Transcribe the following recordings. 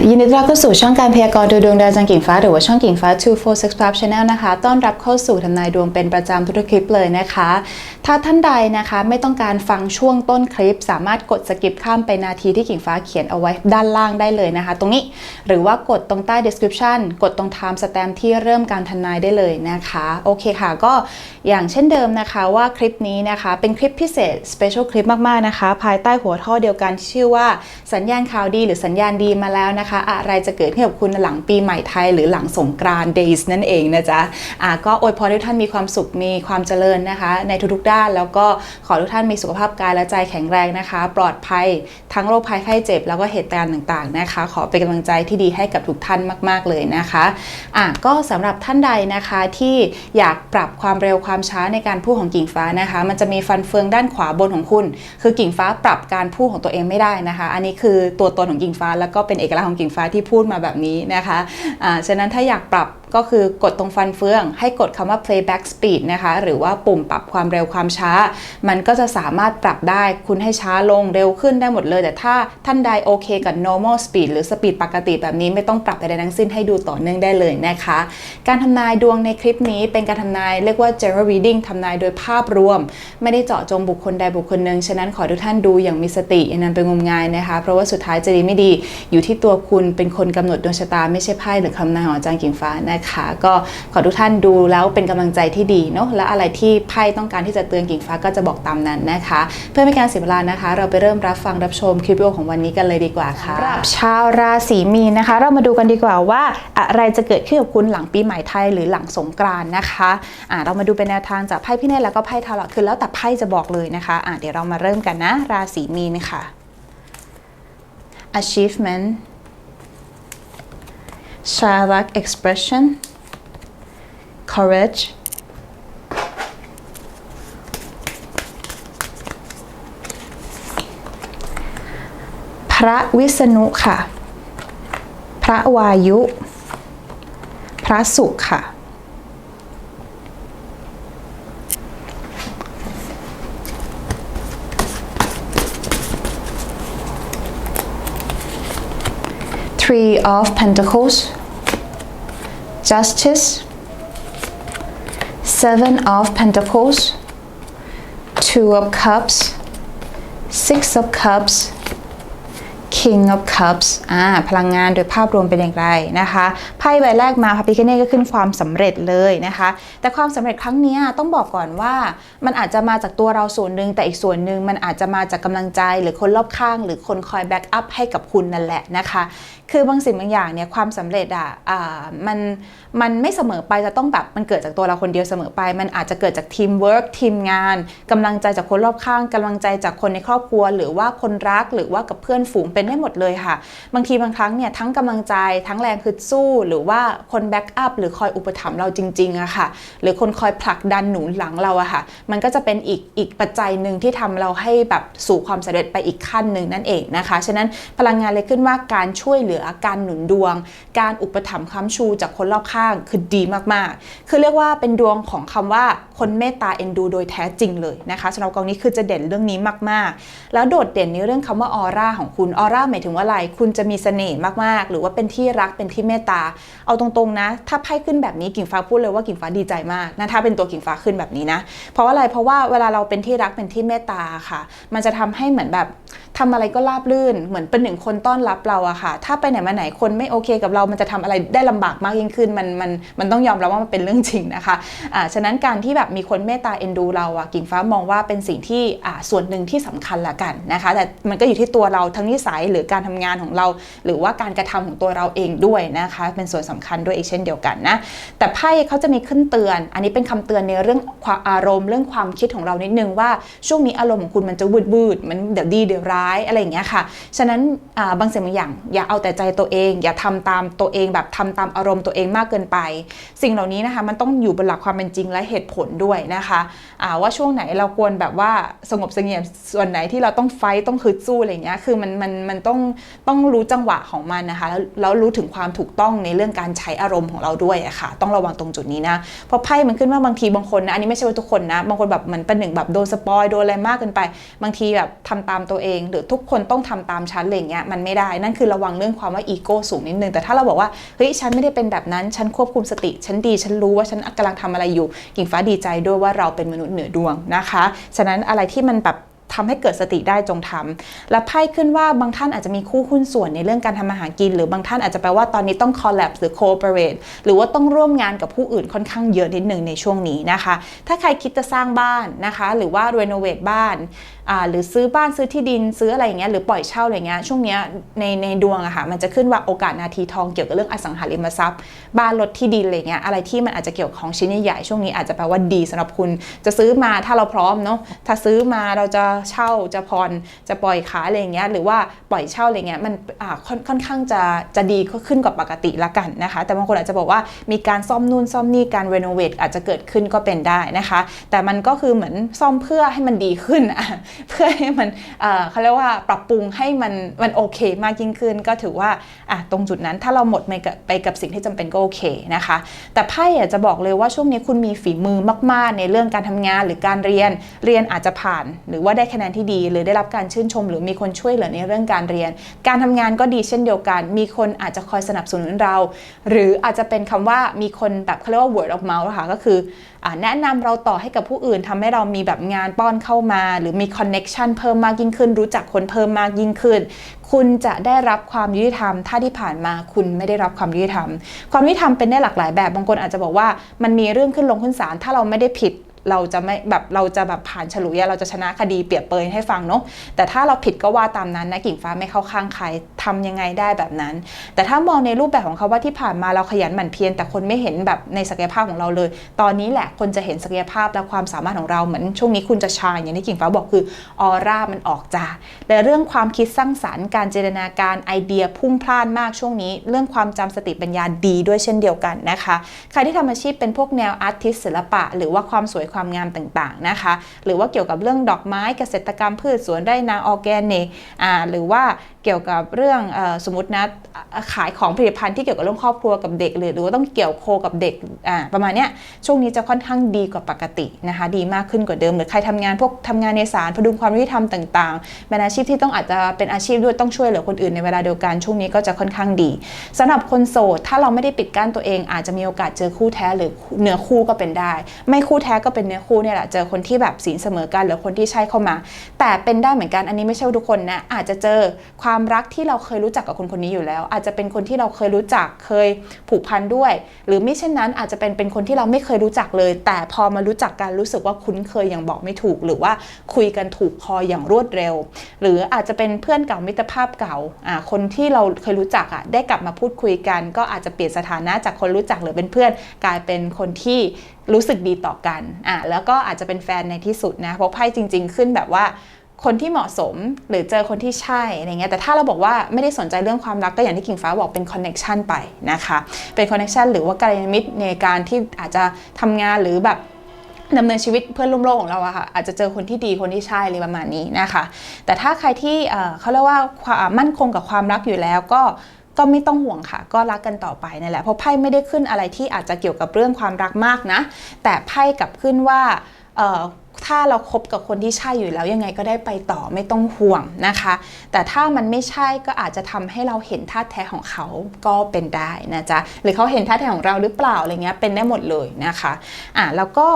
ยินดีต้อนรับเข้าสู่ช่องการพยากรณ์ดูดวงดาวจังกิ่งฟ้า หรือว่าช่องกิ่งฟ้า 246 Club Channel นะคะ ต้อนรับเข้าสู่ทำนายดวงเป็นประจำทุกคลิปเลยนะคะ ถ้าท่านใดนะคะไม่ต้องการฟังช่วงต้นคลิป สามารถกดสกิปข้ามไปนาทีที่กิ่งฟ้าเขียนเอาไว้ด้านล่างได้เลยนะคะ ตรงนี้หรือว่ากดตรงใต้ description กดตรง time stamp ที่เริ่มการทำนายได้เลยนะคะโอเคค่ะ ก็อย่างเช่นเดิมนะคะว่าคลิปนี้นะคะเป็นคลิปพิเศษ special คลิปมากๆนะคะ ภายใต้หัวข้อเดียวกันชื่อว่าสัญญาณข่าวดีหรือสัญญาณดีมาแล้วนะคะ อะไรจะเกิดขึ้นกับคุณหลังปีใหม่ไทย หรือหลังสงกรานต์ days นั่นเองนะจ๊ะอะก็อวยพรให้ทุกท่านมีความสุขมีความเจริญนะคะ ในทุกๆด้านแล้วก็ขอทุกท่านมีสุขภาพกายและใจแข็งแรงนะคะ ปลอดภัยทั้งโรคภัยไข้เจ็บ แล้วก็เหตุการณ์ต่างๆนะคะ ขอเป็นกำลังใจที่ดีให้กับทุกท่านมาก ๆเลยนะคะอะก็สำหรับท่านใดนะคะที่อยากปรับความเร็วความช้าในการพูดของกิ่งฟ้านะคะ มันจะมีฟันเฟืองด้านขวาบนของคุณ คือกิ่งฟ้าปรับการพูดของตัวเองไม่ได้นะคะ อันนี้คือตัวตนของกิ่งฟ้าแล้วก็เป็นเอกลักษณ์ของกิ่งฟ้าที่พูดมาแบบนี้นะคะอ่าฉะนั้นถ้าอยากปรับก็คือกดตรงฟันเฟือง ให้กดคำว่า playback speed นะคะ หรือว่าปุ่มปรับความเร็วความช้า มันก็จะสามารถปรับได้คุณให้ช้าลงเร็วขึ้นได้หมดเลย แต่ถ้าท่านใดโอเคกับ normal speed หรือ speed ปกติแบบนี้ไม่ต้องปรับใดๆทั้งสิ้นให้ดูต่อเนื่องได้เลยนะคะ การทำนายดวงในคลิปนี้เป็นการทำนายเรียกว่า general reading ทำนายโดยภาพรวม ไม่ได้เจาะจงบุคคลใดบุคคลหนึ่งฉะนั้นขอทุกท่านดูอย่างมีสติอย่านำไปงมงายนะคะ เพราะว่าสุดท้ายจะดีไม่ดีอยู่ที่ตัวคุณเป็นคนกำหนดดวงชะตาไม่ใช่ไพ่หรือคำนายของอาจารย์กิ่งฟ้านะคะ ก็ขอทุกท่านดูแล้วเป็นกำลังใจที่ดีเนาะและอะไรที่ไพ่ต้องการที่จะเตือนกิ่งฟ้าก็จะบอกตามนั้นนะคะ เพื่อไม่ให้การเสียเวลานะคะ เราไปเริ่มรับฟังรับชมคลิปวิดีโอของวันนี้กันเลยดีกว่าค่ะสำหรับชาวราศีมีนนะคะ เรามาดูกันดีกว่าว่าอะไรจะเกิดขึ้นกับคุณหลังปีใหม่ไทยหรือหลังสงกรานต์นะคะอ่าเรามาดูเป็นแนวทางจากไพ่พี่เนตรแล้วก็ไพ่ทาร์คือแล้วแต่ไพ่จะบอกเลยนะคะอ่าเดี๋ยวเรามาเริ่มกันนะ ราศีมีนค่ะ achievement childlike expression courage พระวิษณุค่ะ พระวายุ พระสุขค่ะ Three of Pentacles, Justice, Seven of Pentacles, Two of Cups, Six of Cups, King of Cups อ่าพลังงานโดยภาพรวมเป็นอย่างไรนะคะไพ่ใบแรกมาพระพิคเนตก็ขึ้นความสำเร็จเลยนะคะ แต่ความสำเร็จครั้งนี้ต้องบอกก่อนว่ามันอาจจะมาจากตัวเราส่วนหนึ่งแต่อีกส่วนหนึ่งมันอาจจะมาจากกำลังใจหรือคนรอบข้าง หรือคนคอยแบ็กอัพให้กับคุณนั่นแหละนะคะ คือบางสิ่งบางอย่างเนี่ยความสำเร็จอะอ่ามันมันไม่เสมอไปจะต้องแบบมันเกิดจากตัวเราคนเดียวเสมอไป มันอาจจะเกิดจากทีมเวิร์กทีมงานกำลังใจจากคนรอบข้างกำลังใจจากคนในครอบครัว หรือว่าคนรักหรือว่ากับเพื่อนฝูงเป็นได้หมดเลยค่ะ บางทีบางครั้งเนี่ยทั้งกำลังใจทั้งแรงฮึดสู้ หรือว่าคนแบ็กอัพหรือคอยอุปถัมภ์เราจริงๆอะค่ะ หรือคนคอยผลักดันหนุนหลังเราอะค่ะ มันก็จะเป็นอีกอีกปัจจัยหนึ่งที่ทำเราให้แบบสู่ความสำเร็จไปอีกขั้นหนึ่งนั่นเองนะคะ ฉะนั้นพลังงานเลยขึ้นว่าการช่วยเหลือการหนุนดวง การอุปถัมภ์ค้ำชูจากคนรอบข้างคือดีมากๆ คือเรียกว่าเป็นดวงของคำว่าคนเมตตาเอ็นดูโดยแท้จริงเลยนะคะสำหรับกองนี้คือจะเด่นเรื่องนี้มากๆ แล้วโดดเด่นในเรื่องคำว่าออร่าของคุณออร่าหมายถึงว่าอะไร คุณจะมีเสน่ห์มากๆ หรือว่าเป็นที่รักเป็นที่เมตตา เอาตรงๆนะ ถ้าไพ่ขึ้นแบบนี้กิ่งฟ้าพูดเลยว่ากิ่งฟ้าดีใจมากนะถ้าเป็นตัวกิ่งฟ้าขึ้นแบบนี้นะ เพราะว่าอะไรเพราะว่าเวลาเราเป็นที่รักเป็นที่เมตตาค่ะ มันจะทำให้เหมือนแบบทำอะไรก็ราบรื่น เหมือนเป็นหนึ่งคนต้อนรับเราอะค่ะ ถ้าไปไหนมาไหนคนไม่โอเคกับเรา มันจะทำอะไรได้ลำบากมากยิ่งขึ้น มันมันมันต้องยอมรับว่ามันเป็นเรื่องจริงนะคะอ่าฉะนั้นการที่แบบมีคนเมตตาเอ็นดูเราอะกิ่งฟ้ามองว่าเป็นสิ่งที่อ่าส่วนหนึ่งที่สำคัญละกันนะคะ แต่มันก็อยู่ที่ตัวเราทั้งนิสัยหรือการทำงานของเรา หรือว่าการกระทำของตัวเราเองด้วยนะคะ เป็นส่วนสำคัญด้วยอีกเช่นเดียวกันนะแต่ไพ่เขาจะมีขึ้นเตือน อันนี้เป็นคำเตือนในเรื่องความอารมณ์เรื่องความคิดของเรานิดนึงว่าช่วงนี้อารมณ์ของคุณมันจะวืดวืดมันเดี๋ยวดีเดี๋ยวร้ายอะไรอย่างเงี้ยค่ะฉะนั้นบางสิ่งบางอย่างอย่าเอาแต่ใจตัวเอง อย่าทำตามตัวเองแบบทำตามอารมณ์ตัวเองมากเกินไป สิ่งเหล่านี้นะคะมันต้องอยู่บนหลักความเป็นจริงและเหตุผลด้วยนะคะว่าช่วงไหนเราควรแบบว่าสงบเสงี่ยมส่วนไหนที่เราต้องไฟต้องฮึดสู้อะไรอย่างเงี้ยคือมันมันมันต้องต้องรู้จังหวะของมันนะคะแล้วแล้วรู้ถึงความถูกต้องในเรื่องการใช้อารมณ์ของเราด้วยอะค่ะ ต้องระวังตรงจุดนี้นะเพราะไพ่มันขึ้นว่าบางทีบางคนนะอันนี้ไม่ใช่ว่าทุกคนนะบางคนแบบเหมือนเป็นหนึ่งแบบโดนสปอยโดนอะไรมากเกินไป บางทีแบบทำตามตัวเอง หรือทุกคนต้องทำตามฉันอะไรเงี้ยมันไม่ได้นั่นคือระวังเรื่องความว่าอีโก้สูงนิดนึงแต่ถ้าเราบอกว่าเฮ้ยฉันไม่ได้เป็นแบบนั้นฉันควบคุมสติ ฉันดีฉันรู้ว่าฉันกำลังทำอะไรอยู่กิ่งฟ้าดีใจด้วยว่าเราเป็นมนุษย์เหนือดวงนะคะ ฉะนั้นอะไรที่มันแบบ ทำให้เกิดสติได้จงทำและไพ่ขึ้นว่าบางท่านอาจจะมีคู่หุ้นส่วนในเรื่องการทำมาหากิน หรือบางท่านอาจจะแปลว่าตอนนี้ต้อง collab หรือ cooperate หรือว่าต้องร่วมงานกับผู้อื่นค่อนข้างเยอะนิดหนึ่งในช่วงนี้นะคะ ถ้าใครคิดจะสร้างบ้านนะคะ หรือว่า renovate บ้านหรือซื้อบ้านซื้อที่ดินซื้ออะไรอย่างเงี้ยหรือปล่อยเช่าอะไรเงี้ยช่วงเนี้ยในในดวงอะค่ะมันจะขึ้นว่าโอกาสนาทีทองเกี่ยวกับเรื่องอสังหาริมทรัพย์ บ้านรถที่ดินอะไรเงี้ยอะไรที่มันอาจจะเกี่ยวของชิ้นใหญ่ช่วงนี้อาจจะแปลว่าดีสำหรับคุณจะซื้อมาถ้าเราพร้อมเนาะถ้าซื้อมาเราจะเช่าจะผ่อนจะปล่อยขายอะไรเงี้ยหรือว่าปล่อยเช่าอะไรเงี้ยมันอ่าค่อนค่อนข้างจะจะดีขึ้นกว่าปกติละกันนะคะ แต่บางคนอาจจะบอกว่ามีการซ่อมนู่นซ่อมนี่การรีโนเวทอาจจะเกิดขึ้นก็เป็นได้นะคะ แต่มันก็คือเหมือนซ่อมเพื่อให้มันดีขึ้น เพื่อให้มันเอ่อเขาเรียกว่าปรับปรุงให้มันมันโอเคมากยิ่งขึ้น ก็ถือว่าอะตรงจุดนั้นถ้าเราหมดไปกับสิ่งที่จำเป็นก็โอเคนะคะ แต่ไพ่อากจะบอกเลยว่าช่วงนี้คุณมีฝีมือมาก ๆ ในเรื่องการทำงานหรือการเรียนเรียนอาจจะผ่าน หรือว่าได้คะแนนที่ดี หรือได้รับการชื่นชม หรือมีคนช่วยเหลือในเรื่องการเรียน การทำงานก็ดีเช่นเดียวกัน มีคนอาจจะคอยสนับสนุนเรา หรืออาจจะเป็นคำว่ามีคนแบบเขาเรียกว่า word of mouth ค่ะก็คืออแนะนำเราต่อให้กับผู้อื่นทำให้เรามีแบบงานป้อนเข้ามา หรือมี connection เพิ่มมากยิ่งขึ้น รู้จักคนเพิ่มมากยิ่งขึ้น คุณจะได้รับความยุติธรรม ถ้าที่ผ่านมาคุณไม่ได้รับความยุติธรรม ความยุติธรรมเป็นได้หลากหลายแบบบางคนอาจจะบอกว่ามันมีเรื่องขึ้นลงขึ้นศาลถ้าเราไม่ได้ผิด เราจะไม่แบบเราจะแบบผ่านฉลุยะเราจะชนะคดีเปรียบเปยให้ฟังเนาะแต่ถ้าเราผิดก็ว่าตามนั้นนะกิ่งฟ้าไม่เข้าข้างใครทำยังไงได้แบบนั้น แต่ถ้ามองในรูปแบบของเขาว่าที่ผ่านมาเราขยันหมั่นเพียรแต่คนไม่เห็นแบบในศักยภาพของเราเลย ตอนนี้แหละคนจะเห็นศักยภาพและความสามารถของเราเหมือนช่วงนี้คุณจะชายอย่างที่กิ่งฟ้าบอกคือออร่ามันออกจ้าแต่เรื่องความคิดสร้างสรรค์การจินตนาการไอเดียพุ่งพล่านมากช่วงนี้ เรื่องความจำสติปัญญาดีด้วยเช่นเดียวกันนะคะใครที่ทำอาชีพเป็นพวกแนวอาร์ติสศิลปะ หรือว่าความสวยความงามต่างๆนะคะ หรือว่าเกี่ยวกับเรื่องดอกไม้เกษตรกรรมพืชสวนไร่นาออร์แกนิกอ่หรือว่าเกี่ยวกับเรื่องอสมมตินะขายของผลิตภัณฑ์ที่เกี่ยวกับเรื่องครอบครัวกับเด็ก หรือหรือว่าต้องเกี่ยวโคกับเด็กประมาณเนี้ยช่วงนี้จะค่อนข้างดีกว่าปกตินะคะดีมากขึ้นกว่าเดิมหรือใครทำงานพวกทำงานในศาลพดุงความยุติธรรมต่างๆเป็นอาชีพที่ต้องอาจจะเป็นอาชีพด้วยต้องช่วยเหลือคนอื่นในเวลาเดียวกันช่วงนี้ก็จะค่อนข้างดีสำหรับคนโสดถ้าเราไม่ได้ปิดกั้นตัวเอง อาจจะมีโอกาสเจอคู่แท้หรือเนื้อคู่ก็เป็นได้ ไม่คู่แท้ก็เป็นเนื้อคู่เนี่ยแหละเจอคนที่แบบศีลเสมอกันหรือคนที่ใช่เข้ามา แต่เป็นได้เหมือนกันอันนี้ไม่ใช่ทุกคนนะอาจจะเจอความความรักที่เราเคยรู้จักกับคนคนนี้อยู่แล้ว อาจจะเป็นคนที่เราเคยรู้จักเคยผูกพันด้วย หรือไม่เช่นนั้นอาจจะเป็นเป็นคนที่เราไม่เคยรู้จักเลย แต่พอมารู้จักกันรู้สึกว่าคุ้นเคยอย่างบอกไม่ถูก หรือว่าคุยกันถูกคออย่างรวดเร็ว หรืออาจจะเป็นเพื่อนเก่ามิตรภาพเก่าอ่าคนที่เราเคยรู้จักอะได้กลับมาพูดคุยกัน ก็อาจจะเปลี่ยนสถานะจากคนรู้จักหรือเป็นเพื่อนกลายเป็นคนที่รู้สึกดีต่อกันอะแล้วก็อาจจะเป็นแฟนในที่สุดนะเพราะไพ่จริง ๆ ขึ้นแบบว่า คนที่เหมาะสมหรือเจอคนที่ใช่อะไรเงี้ยแต่ถ้าเราบอกว่าไม่ได้สนใจเรื่องความรักก็อย่างที่กิ่งฟ้าบอกเป็นคอนเน็ชันไปนะคะเป็นคอนเน็ชันหรือว่าการมิตรในการที่อาจจะทำงานหรือแบบดำเนินชีวิตเพื่อนร่วมโลกของเราอะค่ะอาจจะเจอคนที่ดีคนที่ใช่อะไรประมาณนี้นะคะ แต่ถ้าใครที่เขาเรียกว่าความมั่นคงกับความรักอยู่แล้วก็ก็ไม่ต้องห่วงค่ะ ก็รักกันต่อไปนั่นแหละเพราะไพ่ไม่ได้ขึ้นอะไรที่อาจจะเกี่ยวกับเรื่องความรักมากนะ แต่ไพ่กลับขึ้นว่า ถ้าเราครบกับคนที่ใช่อยู่แล้วยังไงก็ได้ไปต่อไม่ต้องห่วงนะคะ แต่ถ้ามันไม่ใช่ก็อาจจะทำให้เราเห็นท่าแท้ของเขาก็เป็นได้นะจ๊ะหรือเขาเห็นท่าแท้ของเราหรือเปล่าอะไรเงี้ยเป็นได้หมดเลยนะคะอะแล้วก็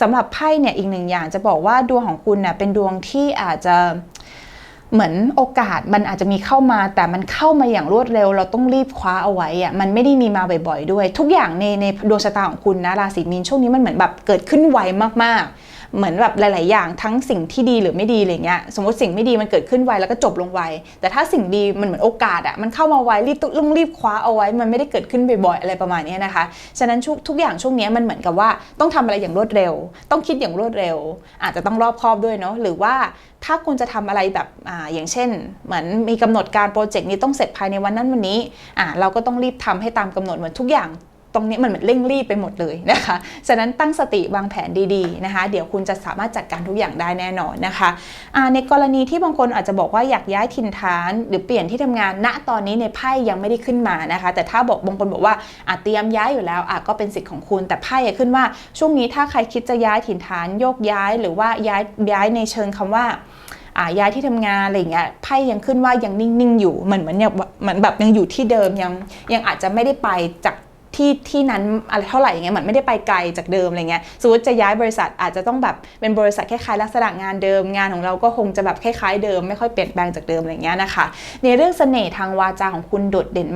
สำหรับไพ่เนี่ยอีกหนึ่งอย่างจะบอกว่าดวงของคุณเน่ยเป็นดวงที่อาจจะเหมือนโอกาสมันอาจจะมีเข้ามา แต่มันเข้ามาอย่างรวดเร็ว เราต้องรีบคว้าเอาไว้อะมันไม่ได้มีมาบ่อยๆด้วย ทุกอย่างในในดวงชะตาของคุณนะราศีมีนช่วงนี้มันเหมือนแบบเกิดขึ้นไวมากๆ เหมือนแบบหลาย ๆ อย่างทั้งสิ่งที่ดีหรือไม่ดีอะไรเงี้ยสมมติสิ่งไม่ดีมันเกิดขึ้นไวแล้วก็จบลงไวแต่ถ้าสิ่งดีมันเหมือนโอกาสอะมันเข้ามาไวรีบต้องรีบคว้าเอาไว้ มันไม่ได้เกิดขึ้นบ่อย ๆ อะไรประมาณนี้นะคะฉะนั้นทุกทุกอย่างช่วงนี้มันเหมือนกับว่าต้องทำอะไรอย่างรวดเร็ว ต้องคิดอย่างรวดเร็ว อาจจะต้องรอบคอบด้วยเนาะหรือว่าถ้าคุณจะทำอะไรแบบอ่าอย่างเช่น เหมือนมีกำหนดการโปรเจกต์นี้ต้องเสร็จภายในวันนั้นวันนี้อ่าเราก็ต้องรีบทำให้ตามกำหนดเหมือนทุกอย่าง ตรงนี้มันเหมือนเร่งรีบไปหมดเลยนะคะ ฉะนั้นตั้งสติวางแผนดีๆนะคะ เดี๋ยวคุณจะสามารถจัดการทุกอย่างได้แน่นอนนะคะอ่าในกรณีที่บางคนอาจจะบอกว่าอยากย้ายถิ่นฐาน หรือเปลี่ยนที่ทำงาน ณ ตอนนี้ในไพ่ยังไม่ได้ขึ้นมานะคะ แต่ถ้าบอกบางคนบอกว่าอาจเตรียมย้ายอยู่แล้วอะก็เป็นสิทธิ์ของคุณ แต่ไพ่ขึ้นว่าช่วงนี้ถ้าใครคิดจะย้ายถิ่นฐานโยกย้าย หรือว่าย้ายย้ายในเชิงคำว่าอ่าย้ายที่ทำงานอะไรอย่างเงี้ยไพ่ยังขึ้นว่ายังนิ่งๆอยู่เหมือนเหมือนยังเหมือนแบบยังอยู่ที่เดิมยังยังอาจจะไม่ได้ไปจาก ที่ที่นั้นอะไรเท่าไหร่อย่างเงี้ยเหมือนไม่ได้ไปไกลจากเดิมอะไรเงี้ยสมมติจะย้ายบริษัทอาจจะต้องแบบเป็นบริษัทคล้ายๆลักษณะงานเดิม งานของเราก็คงจะแบบคล้ายๆเดิมไม่ค่อยเปลี่ยนแปลงจากเดิมอะไรเงี้ยนะคะในเรื่องเสน่ห์ทางวาจาของคุณโดดเด่น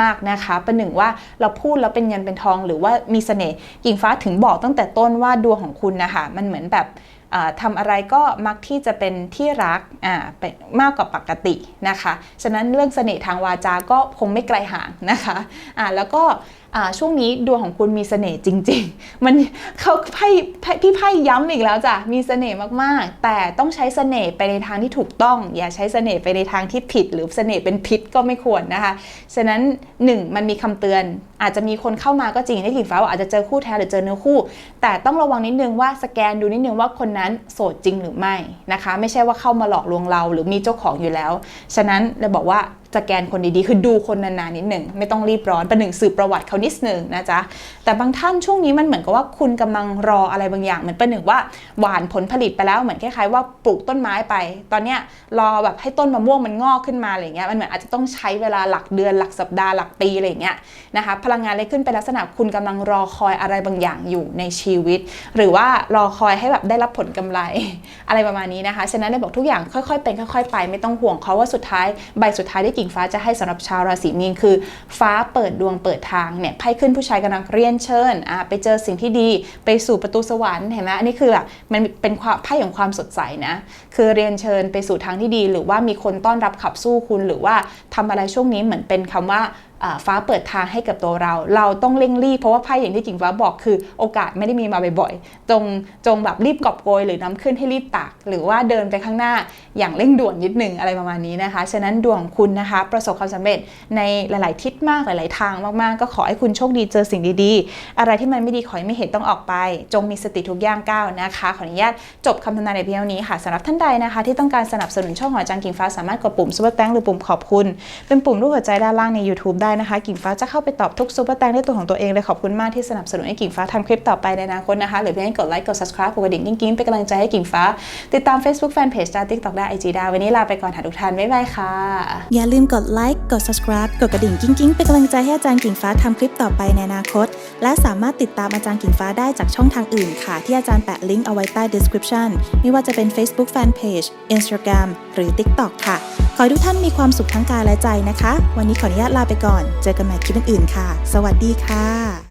มากๆนะคะประหนึ่งว่าเราพูดแล้วเป็นเงินเป็นทองหรือว่ามีเสน่ห์กิ่งฟ้าถึงบอกตั้งแต่ต้นว่าดวงของคุณนะคะมันเหมือนแบบทำอะไรก็มักที่จะเป็นที่รักมากกว่าปกตินะคะ ฉะนั้นเรื่องเสน่ห์ทางวาจาก็คงไม่ไกลห่างนะคะอ่าแล้วก็ ช่วงนี้ดวงของคุณมีเสน่ห์จริง ๆ มันเขาไพ่พี่ไพ่ย้ำอีกแล้วจ้ะมีเสน่ห์มากๆ แต่ต้องใช้เสน่ห์ไปในทางที่ถูกต้อง อย่าใช้เสน่ห์ไปในทางที่ผิด หรือเสน่ห์เป็นพิษก็ไม่ควรนะคะฉะนั้นหนึ่งมันมีคำเตือน อาจจะมีคนเข้ามาก็จริงที่กิ่งฟ้าว่าอาจจะเจอคู่แท้หรือเจอเนื้อคู่ แต่ต้องระวังนิดนึงว่าสแกนดูนิดนึงว่าคนนั้นโสดจริงหรือไม่นะคะ ไม่ใช่ว่าเข้ามาหลอกลวงเรา หรือมีเจ้าของอยู่แล้ว ฉะนั้นเลยบอกว่า สแกนคนดีๆ คือดูคนนานๆนิดหนึ่งไม่ต้องรีบร้อนประหนึ่งสืบประวัติเขานิดหนึ่งนะจ๊ะแต่บางท่านช่วงนี้มันเหมือนกับว่าคุณกำลังรออะไรบางอย่างเหมือนประหนึ่งว่าหวานผลผลิตไปแล้วเหมือนคล้ายๆว่าปลูกต้นไม้ไป ตอนเนี้ยรอแบบให้ต้นมะม่วงมันงอกขึ้นมาอะไรเงี้ยมันเหมือนอาจจะต้องใช้เวลาหลักเดือนหลักสัปดาห์หลักปีอะไรเงี้ยนะคะพลังงานเลยขึ้นเป็นลักษณะคุณกำลังรอคอยอะไรบางอย่างอยู่ในชีวิต หรือว่ารอคอยให้แบบได้รับผลกำไรอะไรประมาณนี้นะคะฉะนั้นเลยบอกทุกอย่างค่อยๆเป็นค่อย ๆ ไป ไม่ต้องห่วงเขาว่าสุดท้ายใบสุดท้ายที่กิ่งฟ้าจะให้สำหรับชาวราศีมีนคือ ฟ้าเปิดดวงเปิดทางเนี่ยไพ่ขึ้นผู้ชายกำลังเรียนเชิญอะไปเจอสิ่งที่ดีไปสู่ประตูสวรรค์เห็นไหมอันนี้คือแบบมันเป็นความไพ่ของความสดใสนะคือเรียนเชิญไปสู่ทางที่ดี หรือว่ามีคนต้อนรับขับสู้คุณหรือว่าทำอะไรช่วงนี้เหมือนเป็นคำว่าอ่าฟ้าเปิดทางให้กับตัวเรา เราต้องเร่งรีบเพราะว่าไพ่อย่างที่กิ่งฟ้าบอกคือ โอกาสไม่ได้มีมาบ่อยๆ จงจงแบบรีบกอบโกยหรือน้ำขึ้นให้รีบตัก หรือว่าเดินไปข้างหน้าอย่างเร่งด่วนนิดหนึ่งอะไรประมาณนี้นะคะ ฉะนั้นดวงคุณนะคะ ประสบความสำเร็จในหลาย ๆ ทิศมากหลาย ๆ ทางมากๆ ก็ขอให้คุณโชคดีเจอสิ่งดีๆ อะไรที่มันไม่ดีขอให้ไม่เห็นต้องออกไป จงมีสติทุกย่างก้าวนะคะ ขออนุญาตจบคำทำนายในเพียงเท่านี้ค่ะสำหรับท่านใดนะคะ ที่ต้องการสนับสนุนช่องขอจารย์กิ่งฟ้าสามารถกดปุ่มซุปเปอร์แตงหรือปุ่มขอบคุณ เป็นปุ่มรูปหัวใจด้านล่างใน YouTube ได้นะคะ กิ่งฟ้าจะเข้าไปตอบทุกซุปเปอร์แตงด้วยตัวของตัวเองเลยขอบคุณมากที่สนับสนุนให้กิ่งฟ้าทำคลิปต่อไปในอนาคตนะคะ หรือเพียงให้กดไลค์กด subscribe กดกระดิ่งกิ๊งๆเป็นกำลังใจให้กิ่งฟ้า ติดตาม Facebook Fanpage ได้ TikTok ได้ IG ได้วันนี้ลาไปก่อนค่ะทุกท่านบ๊ายบายค่ะ อย่าลืมกดไลค์กด subscribe กดกระดิ่งกิ้งๆเป็นกำลังใจให้อาจารย์กิ่งฟ้าทำคลิปต่อไปในอนาคต และสามารถติดตามอาจารย์กิ่งฟ้าได้จากช่องทางอื่นค่ะ ที่อาจารย์แปะลิงก์เอาไว้ใต้ description ไม่ว่าจะเป็น Facebook Fanpage Instagram หรือ TikTok ค่ะ ขอให้ทุกท่านมีความสุขทั้งกายและใจนะคะ วันนี้ขออนุญาตลาไปก่อน เจอกันใหม่คลิปอื่นๆค่ะ สวัสดีค่ะ